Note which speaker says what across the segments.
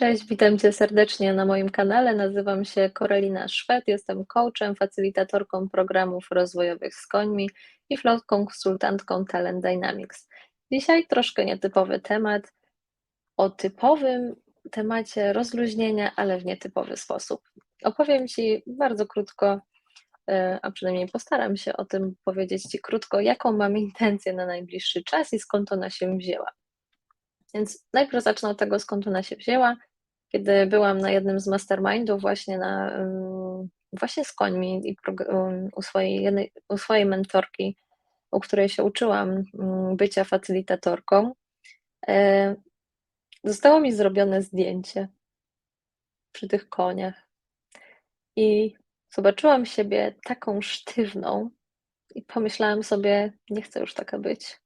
Speaker 1: Cześć, witam cię serdecznie na moim kanale. Nazywam się Korelina Szwed, jestem coachem, facylitatorką programów rozwojowych z końmi i flow konsultantką Talent Dynamics. Dzisiaj troszkę nietypowy temat, o typowym temacie rozluźnienia, ale w nietypowy sposób. Opowiem Ci bardzo krótko, e, a przynajmniej postaram się o tym powiedzieć Ci krótko, jaką mam intencję na najbliższy czas i skąd ona się wzięła. Więc najpierw zacznę od tego, skąd ona się wzięła. Kiedy byłam na jednym z mastermindów właśnie, na, właśnie z końmi i u swojej, jednej, u swojej mentorki, u której się uczyłam bycia facylitatorką, e, zostało mi zrobione zdjęcie przy tych koniach. I zobaczyłam siebie taką sztywną i pomyślałam sobie, nie chcę już taka być.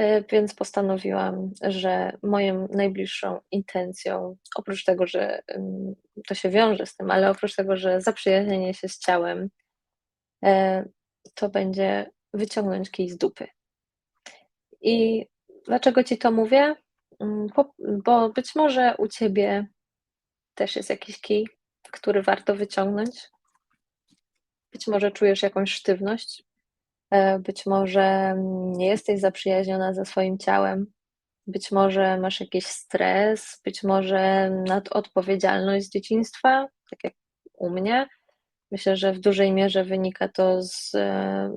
Speaker 1: E, więc postanowiłam, że moją najbliższą intencją, oprócz tego, że to się wiąże z tym, ale oprócz tego, że zaprzyjaźnienie się z ciałem, e, to będzie wyciągnąć kij z dupy. I dlaczego ci to mówię? Mm, bo być może u ciebie też jest jakiś kij, który warto wyciągnąć. Być może czujesz jakąś sztywność, być może nie jesteś zaprzyjaźniona ze swoim ciałem, być może masz jakiś stres, być może nadodpowiedzialność z dzieciństwa, tak jak u mnie. Myślę, że w dużej mierze wynika to z,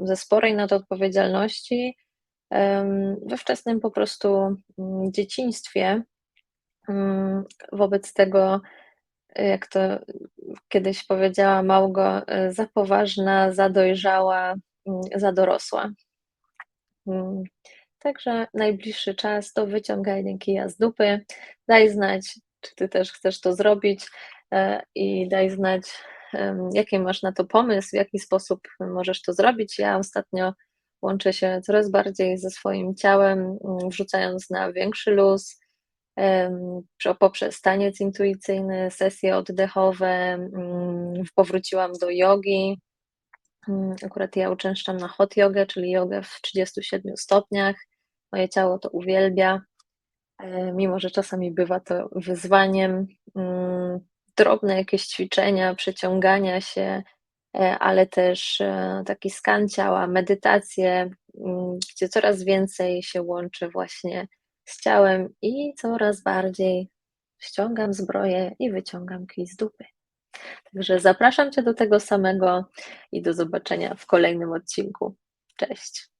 Speaker 1: ze sporej nadodpowiedzialności we wczesnym po prostu mm, dzieciństwie. Mm, wobec tego, jak to kiedyś powiedziała Małgo, e, za poważna, za dojrzała, Mm, za dorosła. Mm, także najbliższy czas to wyciąganie kija z dupy. Daj znać, czy ty też chcesz to zrobić e, i daj znać, jaki masz na to pomysł, w jaki sposób możesz to zrobić. Ja ostatnio łączę się coraz bardziej ze swoim ciałem, mm, wrzucając na większy luz, poprzez taniec intuicyjny, sesje oddechowe, powróciłam do jogi, Mm, akurat ja uczęszczam na hot jogę, czyli jogę w 37 stopniach. Moje ciało to uwielbia, e, mimo że czasami bywa to wyzwaniem. Mm, drobne jakieś ćwiczenia, przeciągania się, e, ale też e, taki skan ciała, medytacje, mm, gdzie coraz więcej się łączy właśnie z ciałem i coraz bardziej ściągam zbroję i wyciągam kij z dupy. Także zapraszam Cię do tego samego i do zobaczenia w kolejnym odcinku. Cześć.